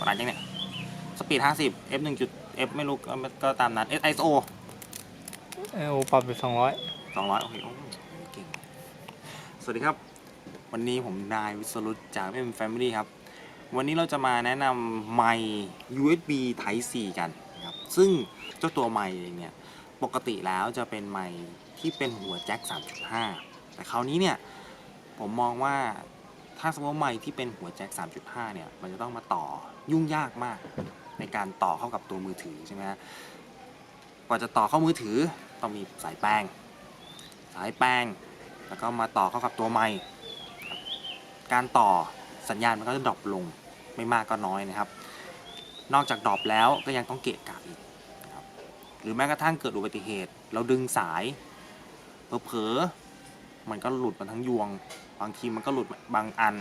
กดอัดยังเนี่ย สปีด 50 f 1จุด f ไม่รู้ก็ก็ตามนั้น ISO เออปรับไปสองร้อย200 โอเคโอ้เก่ง สวัสดีครับ วันนี้ผมนายวิศรุตจาก M Family ครับ วันนี้เราจะมาแนะนำไมค์ USB Type C กันนะครับ ซึ่งเจ้าตัวไมค์เองเนี่ย ปกติแล้วจะเป็นไมค์ที่เป็นหัวแจ็ค 3.5 แต่คราวนี้เนี่ย ผมมองว่าถ้าสมมติว่าไมค์ที่เป็นหัวแจ็ค 3.5 เนี่ย มันจะต้องมาต่อ ยุ่งยากมากในการต่อเข้ากับตัวมือถือใช่ไหมฮะกว่าจะต่อเข้ามือถือต้องมีสายแป้ง สายแป้ง แล้วก็มาต่อเข้ากับตัวไมค์การต่อสัญญาณมันก็จะดรอปลงไม่มากก็น้อยนะครับ นอกจากดรอปแล้วก็ยังต้องเกะกะอีกนะครับหรือแม้กระทั่งเกิดอุบัติเหตุ เราดึงสายเผลอๆมันก็หลุดมาทั้งยวง บางทีมันก็หลุดบางอัน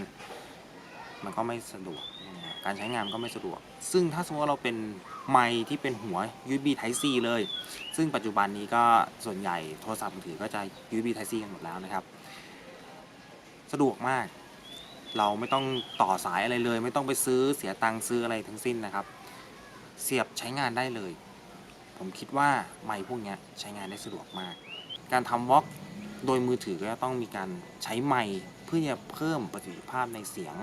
มันก็ไม่สะดวกนะ การใช้งานก็ไม่สะดวก ซึ่งถ้าสมมติว่าเราเป็นไมค์ที่เป็นหัว USB Type C เลย ซึ่งปัจจุบันนี้ก็ส่วนใหญ่โทรศัพท์มือถือก็จะ USB Type C กันหมดแล้วนะครับ สะดวกมาก เราไม่ต้องต่อสายอะไรเลย ไม่ต้องไปซื้อเสียตังค์ซื้ออะไรทั้งสิ้นนะครับ เสียบใช้งานได้เลย ผมคิดว่าไมค์พวกนี้ใช้งานได้สะดวกมาก การทำวอล์กโดยมือถือก็ต้องมีการใช้ไมค์ พื่อจะเพิ่มประสิทธิภาพในเสียง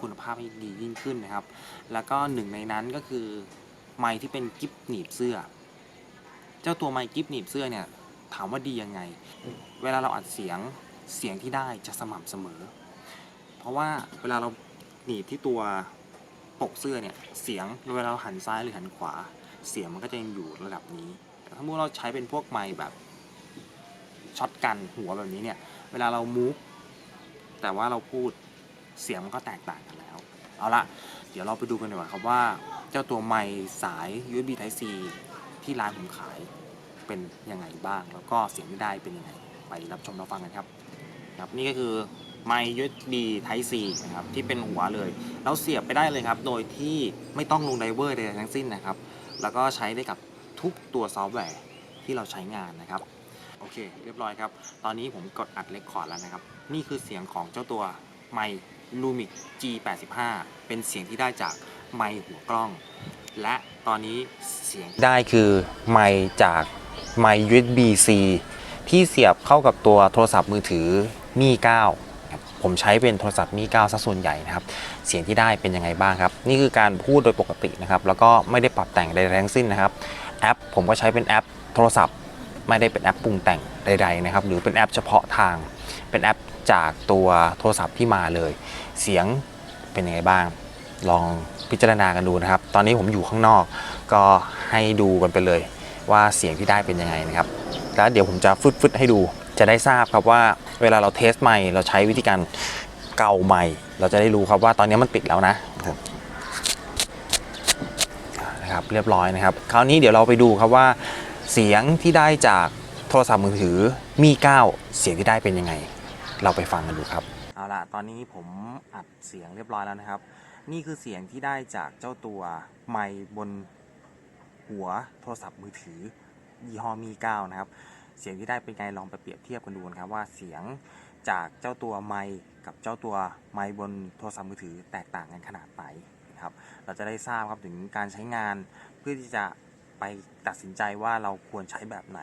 คุณภาพให้ดียิ่งขึ้นนะครับ แล้วก็หนึ่งในนั้นก็คือไมค์ที่เป็นกิฟหนีบเสื้อ เจ้าตัวไมค์กิฟหนีบเสื้อเนี่ยถามว่าดียังไง เวลาเราอัดเสียงเสียงที่ได้จะสม่ำเสมอ เพราะว่าเวลาเราหนีบที่ตัวปกเสื้อเนี่ยเสียงเวลาเราหันซ้ายหรือหันขวา เสียงมันก็จะยังอยู่ระดับนี้ แต่ถ้าเมื่อเราใช้เป็นพวกไมค์แบบช็อตกันหัวแบบนี้เนี่ยเวลาเรามูฟ แต่ว่าเราพูดเสียงมันก็แตกต่างกันแล้ว เอาละเดี๋ยวเราไปดูกันดีกว่าครับว่า เจ้าตัวไมค์สาย USB Type C ที่ร้านผมขายเป็นยังไงบ้าง แล้วก็เสียงที่ได้เป็นยังไง ไปรับชมรับฟังกันครับครับนี่ก็คือไมค์ USB Type C นะครับที่เป็นหัวเลย เราเสียบไปได้เลยครับ โดยที่ไม่ต้องลงไดเวอร์ใดทั้งสิ้นนะครับ แล้วก็ใช้ได้กับทุกตัวซอฟต์แวร์ที่เราใช้งานนะครับ อเค เรียบร้อยครับ ตอนนี้ผมกดอัดเลคคอร์ดแล้วนะครับ นี่คือเสียงของเจ้าตัวไมค์ Lumix G85 เป็นเสียงที่ได้จากไมค์หัวกล้อง และตอนนี้เสียงได้คือไมค์จากไมค์ USB C ที่เสียบเข้ากับตัวโทรศัพท์มือถือมี9ผมใช้เป็นโทรศัพท์มี9ซะส่วนใหญ่นะครับ เสียงที่ได้เป็นยังไงบ้างครับ นี่คือการพูดโดยปกตินะครับ แล้วก็ไม่ได้ปรับแต่งใดๆทั้งสิ้นนะครับ แอปผมก็ใช้เป็นแอปโทรศัพท์ ไม่ได้เป็นแอปปรุงแต่งใดๆนะครับหรือเป็นแอปเฉพาะทาง เป็นแอปจากตัวโทรศัพท์ที่มาเลย เสียงเป็นยังไงบ้าง ลองพิจารณากันดูนะครับ ตอนนี้ผมอยู่ข้างนอก ก็ให้ดูกันไปเลยว่าเสียงที่ได้เป็นยังไงนะครับ แล้วเดี๋ยวผมจะฟึดๆให้ดู จะได้ทราบครับว่าเวลาเราเทสไมค์เราใช้วิธีการเกาไมค์เราจะได้รู้ครับว่าตอนนี้มันติดแล้วนะนะครับเรียบร้อยนะครับ คราวนี้เดี๋ยวเราไปดูครับว่า เสียงที่ได้จากโทรศัพท์มือถือมี9เสียงที่ได้เป็นยังไง เราไปฟังกันดูครับเอาล่ะตอนนี้ผมอัดเสียงเรียบร้อยแล้วนะครับ นี่คือเสียงที่ได้จากเจ้าตัวไมค์บนหัวโทรศัพท์มือถือยี่ห้อมี9นะครับ เสียงที่ได้เป็นไงลองไปเปรียบเทียบกันดูนะครับว่าเสียงจากเจ้าตัวไมค์กับเจ้าตัวไมค์บนโทรศัพท์มือถือแตกต่างกันขนาดไหนนะครับ เราจะได้ทราบครับถึงการใช้งานเพื่อที่จะ ไปตัดสินใจว่าเราควรใช้แบบไหน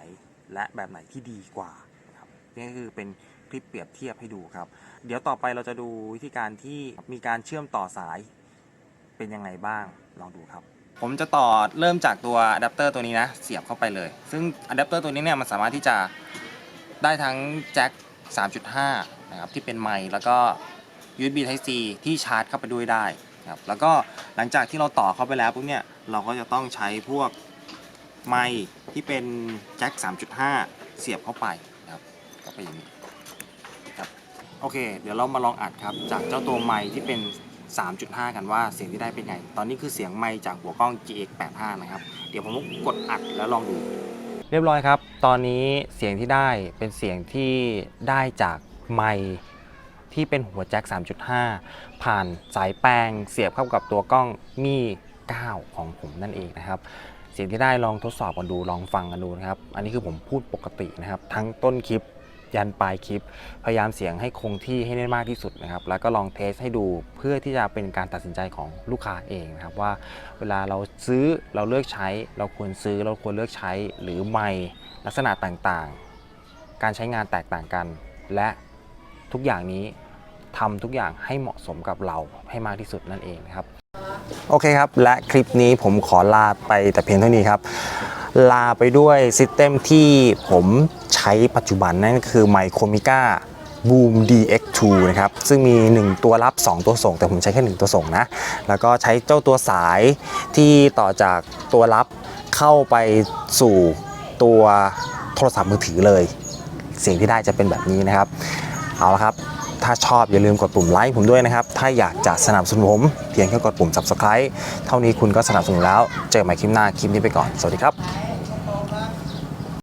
และแบบไหนที่ดีกว่าครับนี่ก็คือเป็นคลิปเปรียบเทียบให้ดูครับ เดี๋ยวต่อไปเราจะดูวิธีการที่มีการเชื่อมต่อสายเป็นยังไงบ้างลองดูครับ ผมจะต่อเริ่มจากตัวอะแดปเตอร์ตัวนี้นะเสียบเข้าไปเลย ซึ่งอะแดปเตอร์ตัวนี้เนี่ยมันสามารถที่จะได้ทั้งแจ็ค 3.5 นะครับที่เป็นไมค์แล้วก็ USB Type C ที่ชาร์จเข้าไปด้วยได้ครับแล้วก็หลังจากที่เราต่อเข้าไปแล้วปุ๊บเนี่ยเราก็จะต้องใช้พวก ไมค์ที่เป็นแจ็ค 3.5 เสียบเข้าไปนะครับก็ไปนอย่างนี้ครับโอเค เดี๋ยวเรามาลองอัดครับ จากเจ้าตัวไมค์ที่เป็น 3.5 กันว่าเสียงที่ได้เป็นไง ตอนนี้คือเสียงไมค์จากหัวกล้อง GX85 นะครับ เดี๋ยวผมกดอัดแล้วลองดู เรียบร้อยครับ ตอนนี้เสียงที่ได้เป็นเสียงที่ได้จากไมค์ที่เป็นหัวแจ็ค 3.5 ผ่านสายแปลงเสียบเข้ากับตัวกล้องมี 9 ของผมนั่นเองนะครับ เสียงที่ได้ลองทดสอบกันดูลองฟังกันดูนะครับ อันนี้คือผมพูดปกตินะครับ ทั้งต้นคลิปยันปลายคลิป พยายามเสียงให้คงที่ให้ได้มากที่สุดนะครับ แล้วก็ลองเทสให้ดูเพื่อที่จะเป็นการตัดสินใจของลูกค้าเองนะครับ ว่าเวลาเราซื้อเราเลือกใช้ เราควรซื้อเราควรเลือกใช้หรือไม่ลักษณะต่างๆ การใช้งานแตกต่างกัน และทุกอย่างนี้ทำทุกอย่างให้เหมาะสมกับเราให้มากที่สุดนั่นเองนะครับ โอเคครับ และคลิปนี้ผมขอลาไปแต่เพียงเท่านี้ครับ ลาไปด้วยซิสเต็มที่ผมใช้ปัจจุบันนั่นคือ Micromica Boom DX2 นะครับ ซึ่งมี 1 ตัวรับ 2 ตัวส่ง แต่ผมใช้แค่ 1 ตัวส่งนะ แล้วก็ใช้เจ้าตัวสายที่ต่อจากตัวรับเข้าไปสู่ตัวโทรศัพท์มือถือเลย เสียงที่ได้จะเป็นแบบนี้นะครับ เอาละครับ ถ้าชอบอย่าลืมกดปุ่มไลค์ผมด้วยนะครับ ถ้าอยากจะสนับสนุนผม เพียงแค่กดปุ่ม subscribe เท่านี้คุณก็สนับสนุนแล้ว เจอกันใหม่คลิปหน้าคลิปนี้ไปก่อน สวัสดีครับ